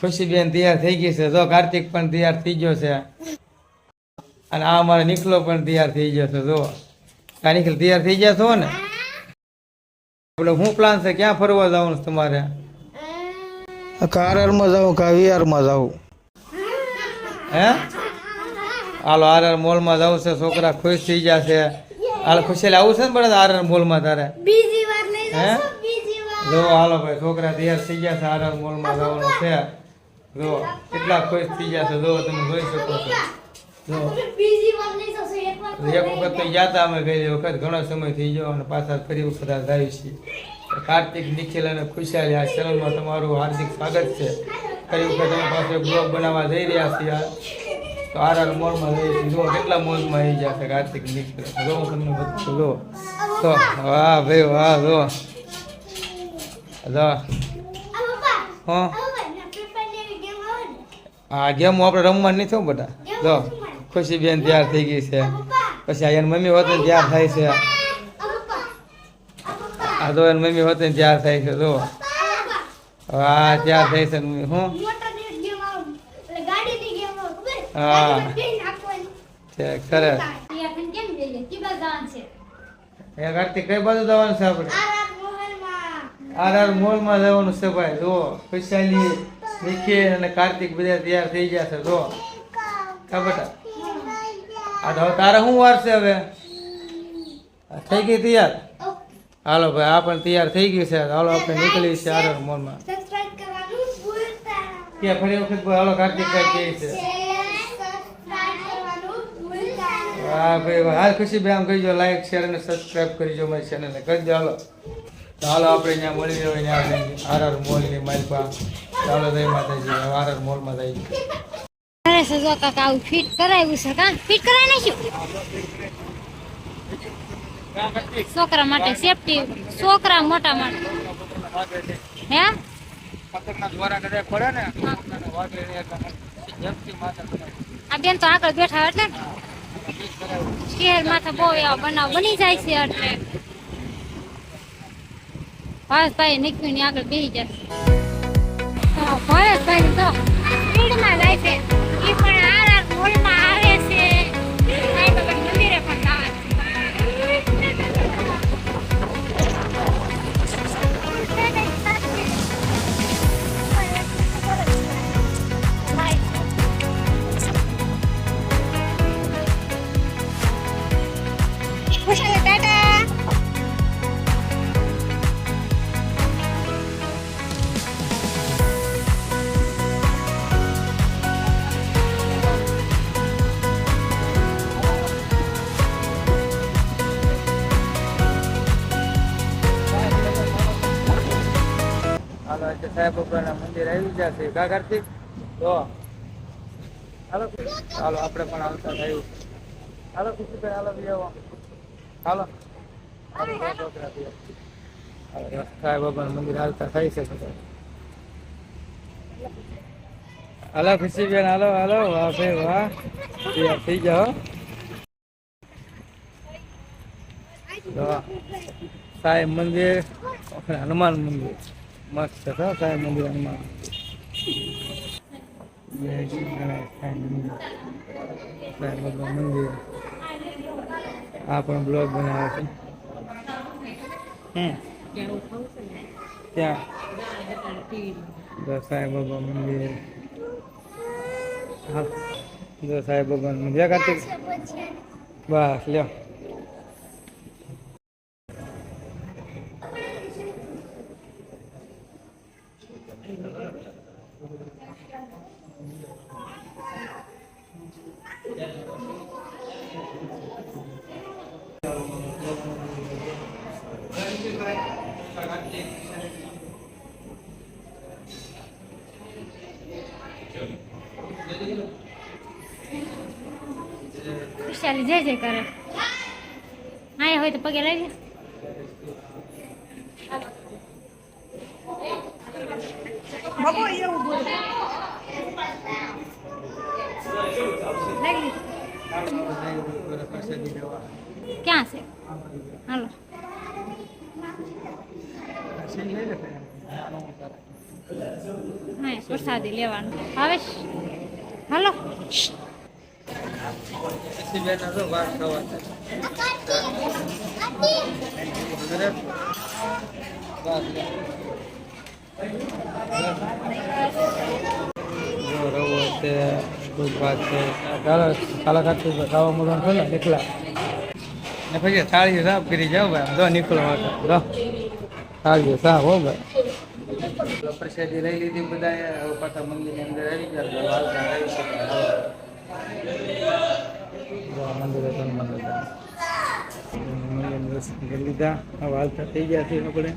ખુશીબેન તૈયાર થઈ ગઈ છે. જો કાર્તિક પણ તૈયાર થઈ ગયો છે. અને આ અમારો નીકળો પણ તૈયાર થઈ ગયો છે. જો. આ નિખલ તૈયાર થઈ ગયા છો ને? આપણે શું પ્લાન છે ક્યાં ફરવા જવાનું છે તમારે? કારરમાં જાઉં કા વીઆરમાં જાઉં? હે? હાલો આરઆર મોલમાં જવું છે. છોકરા ખુશ થઈ ગયા છે. હાલ ખુશી આવું છે ને બરાબર આરઆર મોલમાં તારે? બીજી વાર નહીં હે? જો હાલો ભાઈ, છોકરા તૈયાર થઈ ગયા છે આરઆર મોલમાં જવાનું છે. જો કેટલા ખુશ થઈ ગયા છે, જો તમે જોઈ શકો છો. જો. એક વખત તો ગયા હતા અમે ગઈ વખત, ઘણો સમય થઈ ગયો અને પાછા ફરી વખત આવી છીએ કાર્તિક, નિખિલ અને ખુશાલી, આ ચેનલમાં તમારું હાર્દિક સ્વાગત છે. ફરી વખત અમે પાસે બ્લોગ બનાવવા જઈ રહ્યા છીએ. તો આર આર મોલમાં જઈએ છીએ. જો, કેટલા મોલમાં આવી ગયા છે કાર્તિક, નિખિલ. જો હું તમને બધું જો. તો, વાહ ભાઈ, વાહ, જો. જો હા. હા ગેમ આપણે રમવાનું નથી થયું બધા. જો ખુશીબેન તૈયાર થઈ ગઈ છે. પછી આ મમ્મી હોતે ને તૈયાર થાય છે. આ તો એની મમ્મી હોત ને તૈયાર થાય છે જો હા તૈયાર થાય છે મમ્મી હું. હા. બેન ખરે એ કાર્તિક કઈ બાજુ જવાનું છે આપણે? આર આર મોલમાં જવાનું છે ભાઈ, જો વૈશાલી, નિખિલ અને કાર્તિક બધા તૈયાર થઈ ગયા છે, જો. કા બેટા? આ તો તારે શું વાર છે હવે? થઈ ગઈ તૈયાર? હાલો ભાઈ, આ પણ તૈયાર થઈ ગઈ છે. હાલો, આપણે નીકળી છે આર આર મોલમાં. કે ફરી વખત હાલો, કાર્તિક ભાઈ કહે છે. હા, ભાઈ. હાલ ખુશી ભાઈ આમ કહીજો લાઈક શેર અને સબસ્ક્રાઈબ કરીજો મારી ચેનલને કરજો, હાલો. હાલો આપણે ત્યાં મળી રહ્યો ત્યાં આપણે આર આર મોલની માલપા. ચાલો જય માતાજી. હવે આર આર મોલમાં જઈએ. અરે સજો કાકા આવું ફિટ કરાવ્યું છે કા? ફિટ કરાવી નાખ્યું? છોકરા માટે સેફટી છોકરા મોટા માટે. હે? ને આ બેન તો આગળ બેઠા એટલે. શહેર માથે બહુ એવા બનાવ બની જાય છે એટલે. ભાવેશભાઈ નીકળીને આગળ બેસી જશે. સાહેબ બાબાના મંદિર આવી જશે કા કાર્તિક તો હાલો. હાલો, આપણે પણ આવતા થયું. હાલો ખુશીભાઈ હાલો હાલો. સાહેબ બાબાનું મંદિર હાલતા થાય છે. હાલો ખુશીબેન હાલો હાલો. વાહ, ભાઈ, વાહ. થઈ જાઓ સાંઈ મંદિર, હનુમાન મંદિર. મસ્ત છે સાહેબ સાંઈ મંદિર આ પણ બ્લોગ બનાવે છે. ત્યાં સાહેબ બાબા મંદિર. હા સાંઈ બાબા મંદિર. કાર્તિક. બસ, લ્યો. ખુશાલી જય જય કરે આયા હોય તો પગે લાવી. ક્યાં છે? હાલો. હા પ્રસાદી લેવાનું. આવે હાલો. ખાવા મળવાનું છે ને એકલા ને પછી થાળી સાફ કરી જાઓ ભાઈ જો નીકળો જો થાળી સાફ હો ભાઈ પ્રસાદી લઈ લીધી બધા પાછા મંદિરની અંદર આવી ગયા લીધા થઈ ગયા છે આપણે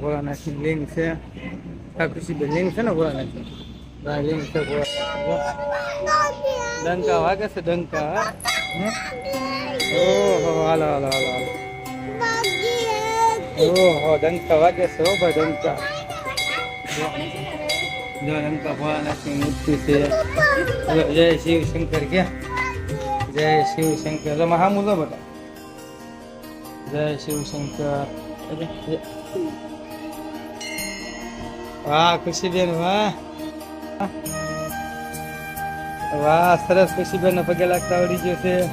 ભોળાનાથની લિંગ છે છે ને ભોળાનાથની ડંકા વાગે છે ડંકા? ઓહો હાલો હાલો હાલો હાલો ઓહો ડંકા વાગે છે હો ભાઈ ડંકા જો ડંકા ભોળાનાથની મૂર્તિ છે. જય શિવ શંકર ક્યાં? જય શિવ શંકર. તમે હા મુલો બધા. જય શિવ શંકર. વાહ, ખુશીબેન, વાહ. વાહ, સરસ ખુશીબેન ના પગે લાગતા આવડી ગયો છે.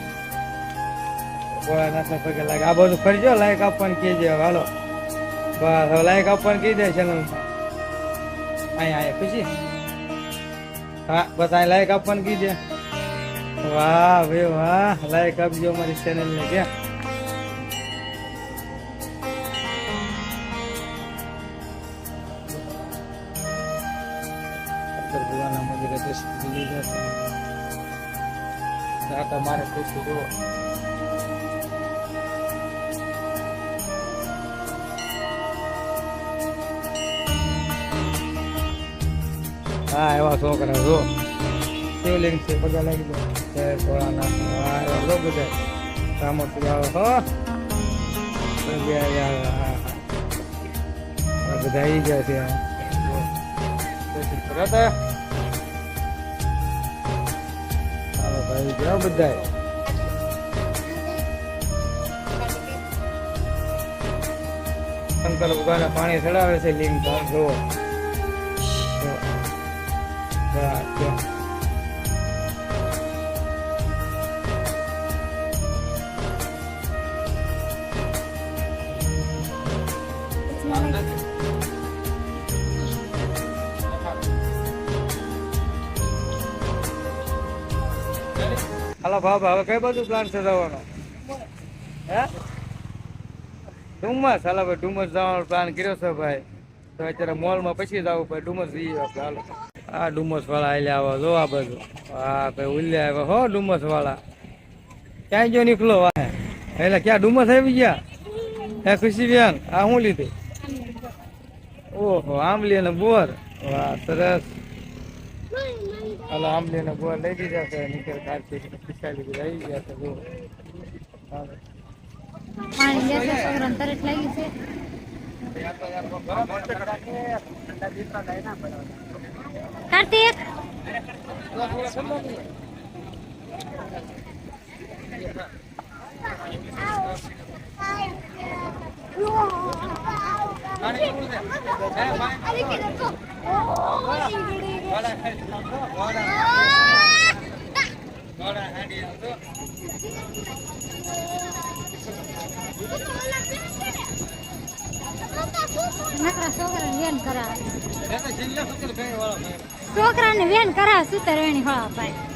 ભોળાનાથ પગે લાગે. આ બધું ફરજો લાયક આપવાનું કહેજે. હાલો. બસ લાયક આપવાનું કહી દે ચેનલ અહીંયા અહીંયા ખુશી હા બસ અહીં લાયક આપવાનું કહી દે વાહ ભાઈ વાહ લાયક આપજો અમારી ચેનલ ને ક્યાં શંકર ભગવાનના હા, એવા છોકરા જો શિવલિંગ છે પગા લાગી જાય ભોળાનાથ હા એવા લો બધા રામોથી આવો, હો બધા આવી ગયા છે આમ. જો. દર્શન કરવા તા. હાલો ભાઈ, જાઓ બધા શંકર ભગવાન પાણી ચડાવે છે, લિંગ જોવો. જો. હાલો બાબા હવે કઈ બધું પ્લાન છે જવાનો? હે? ડુમસ? હાલો ભાઈ, ડુમસ જવાનો પ્લાન કર્યો છે ભાઈ. તો અત્યારે મોલમાં પછી જવું ભાઈ ડુમસ જઈએ આપણે, હાલો. આ ડુમસ વાળા આલ્યા આવો જો આ બધું હા ભાઈ ઉલ્યા આવ્યો હો ડુમસ વાળા જો નીકળો વાહ. એટલે ક્યાં ડુમસ આવી ગયા? હે ખુશી બેન આ શું લીધું? ઓહો આંબલી અને બોર. વાહ સરસ. હાલો આંબલી અને બોર લઈ દીધા છે. નીકળ કાર્તિક ખુશાલી બધા આવી ગયા છે જો. પાણી લાગી છે. કાર્તિક નકરા છોકરાને વેન કરાવે છોકરાને વેન કરાવે સુતર વેણી હળા પાય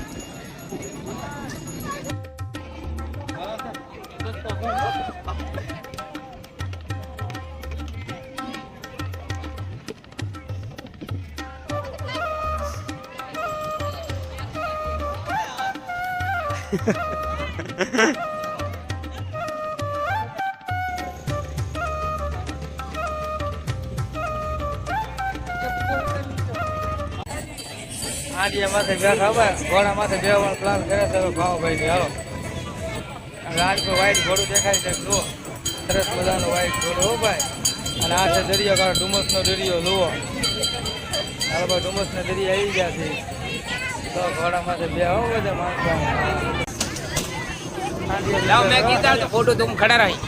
આડિયા માથે બેઠા ભાઈ ઘોડા માથે બેવાનો પ્લાન કરે તો ભાવ ભાઈ ને હાલો. પર વ્હાઈટ ઘોડું દેખાય છે, જુઓ. સરસ મજાનું વાઈટ ઘોડું હો અને આ છે ડુમસનો દરિયો, જુઓ. હાલો ભાઈ ડુમસનો દરિયો આવી ગયા છે. તો ઘોડા બે હો બધા માણસો. લાવ તો ખડા રહી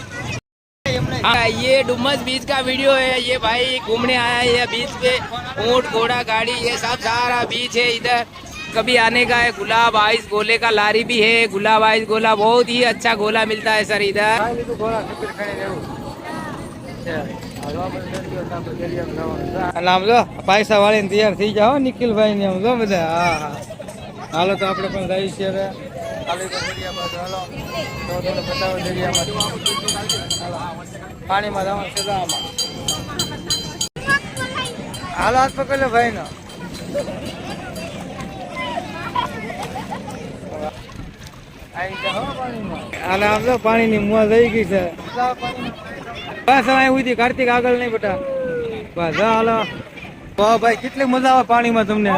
हाँ ये डुमस बीच का वीडियो है ये भाई घूमने आया है ये बीच पे ऊंट घोड़ा गाड़ी ये सब सारा बीच है इधर कभी आने का है गुलाब आइस गोले का लारी भी है गुलाब आइस गोला बहुत ही अच्छा गोला मिलता है सर इधर ખાઈ લીધું ઘોડા ખીચડી ખાઈને એવું છે. હાલવા પણ દરિયો છે, આપણે દરિયામાં જવાનું છે. અને આમ જો પૈસા વાળીને તૈયાર થઈ જાઓ નિખિલભાઈ ને આમ જો બધા હા હા હાલો તો આપણે પણ જઈએ છીએ હવે હાલો તો દરિયા બાજુ હાલો તો થોડું બતાવો દરિયામાં હાલો પાણીમાં જવાનું જો હાલો હાથ પકડ લો ભાઈ નો અને આમ જો પાણીની મોજ થઈ ગઈ છે. બસ હવે ઉધી કાર્તિક આગળ નહીં બેટા બસ હાલો. વાહ ભાઈ કેટલી મજા આવે પાણીમાં તમને.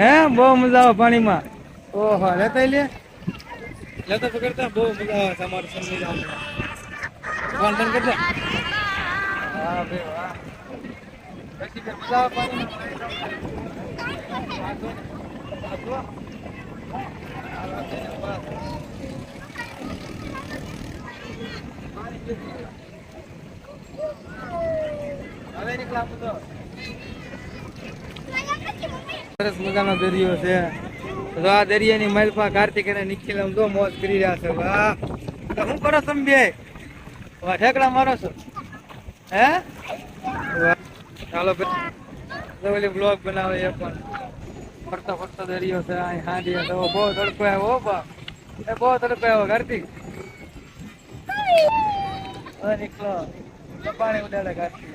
હે બહુ મજા આવે પાણીમાં. ઓહો લેતા લે. લેતા પકડતા બહુ મજા આવે તમારે સમજી સરસ મજાનો દરિયો છે. તો આ દરિયાની માલપા કાર્તિક અને નિખિલ આમ જો મોજ કરી રહ્યા છે. વાહ. શું કરો તમે ઠેકડા મારો છો? હે? ચાલો ઓલી બ્લોગ બનાવે એ પણ. ફરતો ફરતો દરિયો છે અહીં હાંડી તો બહુ તડકો આવ્યો હો બા એ બહુ તડકો આવ્યો કાર્તિક નીકળો. પાણી ઉડાડે કાર્તિક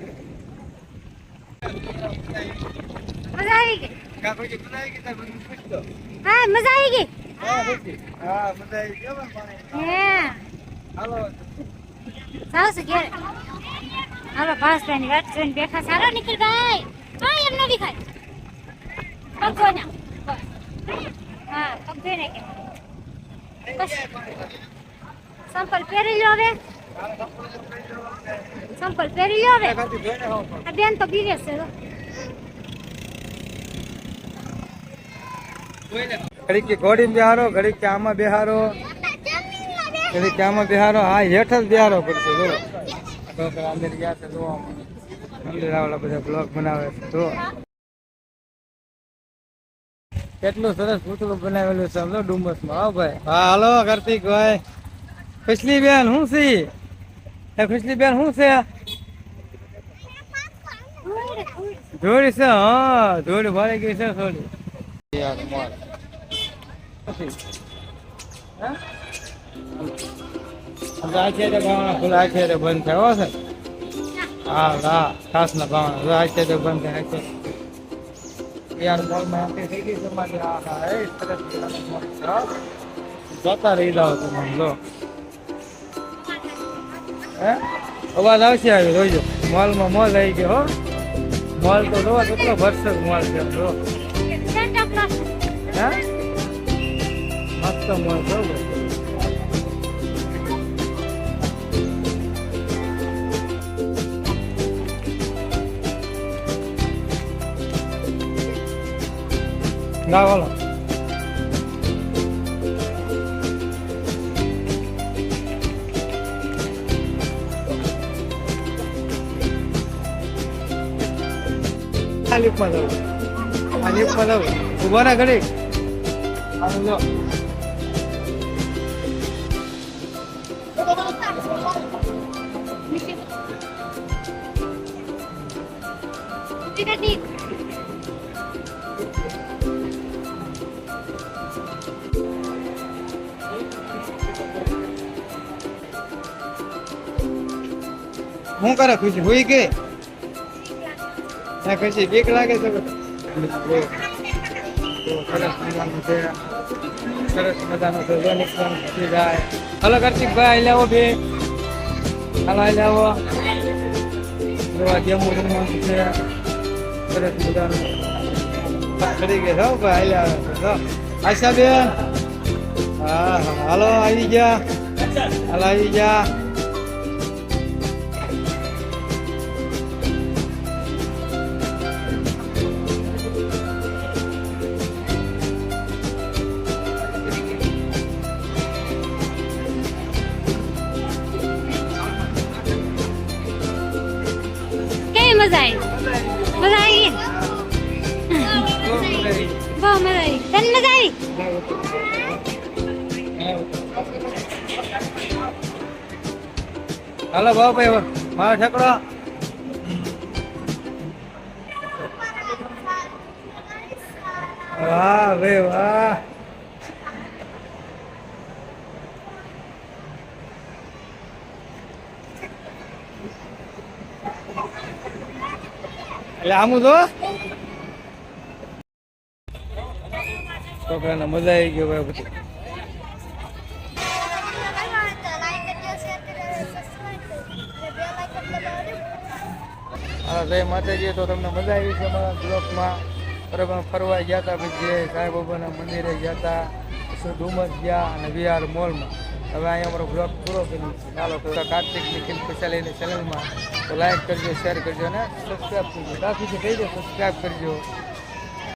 મજા આવી ગઈ? કાકોજી બનાવી કે તાર બધું પૂછતો હા મજા આવી ગઈ? હા પછી. હા મજા આવી ને પાણી. હે. હાલો સાવ છે ઘેર. હાલો ભાસભાઈ વાત જોઈને બેઠા. સારો નીકળ ભાઈ. હા એમ ન દેખાય. પગ આવ. હા, પગ કે. બસ. સંપલ પહેરી લો હવે. સંપલ પહેરી લો હવે. આ બેન તો બીરે છે. ઘડીક ઘોડી બિહારો, ઘડીક આમાં બેહારો. ઘડીક ત્યાંમાં બિહારો હા હેઠ જ બેહારો પડશે જો છોકરા અંદર ગયા છે જોવા અંદર આવડા બધા બ્લોગ બનાવે છે જો કેટલું સરસ પૂતળું બનાવેલું છે સમજો ડુમસમાં હા ભાઈ. હા હાલો કાર્તિક ભાઈ. ખુશલી બેન શું છે એ ખુશલી બેન શું છે? જોડી છે હા જોડી ભરાઈ ગઈ છે થોડી યાર મોર. હા? આ છે તે બાવણા ખુલ્લા આ છે તે બંધ થયો છે હા હા ખાસ ના બાવણા આ બંધ થાય છે રહી જાઓ તમે હે અવાજ આવશે આવી રોજો મોલમાં મોલ આવી ગયો હો મોલ તો જોવા કેટલો ભરસક મોલ છે હે મસ્ત મોલ છે ના બોલો આ લિફ્ટમાં જવું આ લિફ્ટમાં જવું ઊભા ના ઘડી આમ શું કરે? ખુશી? હોઈ ગઈ ના, ખુશી, બીક લાગે છે સરસ મજાનું છે. સરસ મજાનું છે. જો નીકળવાનું ખુશી જાય. હલો, કાર્તિકભાઈ લાવો બે. હાલો લેવો. જોવા જેવું રમવાનું છે. સરસ મજાનું. ચડી ગઈ છો ભાઈ લાવે. આશા બેન. હા, હાલો, આવી ગયા. હાલો, આવી ગયા. બહુ મજા આવી. તને મજા આવી? હાલો બાબા મારો ઠકડો. વાહ ભાઈ વાહ. એટલે આમું તો છોકરાને મજા આવી ગયો ભાઈ હા, જય માતાજી, તો તમને મજા આવી છે અમારા બ્લોકમાં. બરાબર ફરવા ગયા હતા પછી જે સાંઈ મંદિરે ગયા હતા ડુમસ ગયા અને વિહાર મોલમાં. હવે અહીંયા અમારો બ્લોક પૂરો કર્યો છે. ચાલો કાર્તિકની કાર્તિક નિખિલ ખુશાલીની ચેનલમાં તો લાઈક કરજો શેર કરજો અને સબસ્ક્રાઈબ કરજો. બાકી છે કહી દો સબસ્ક્રાઈબ કરજો.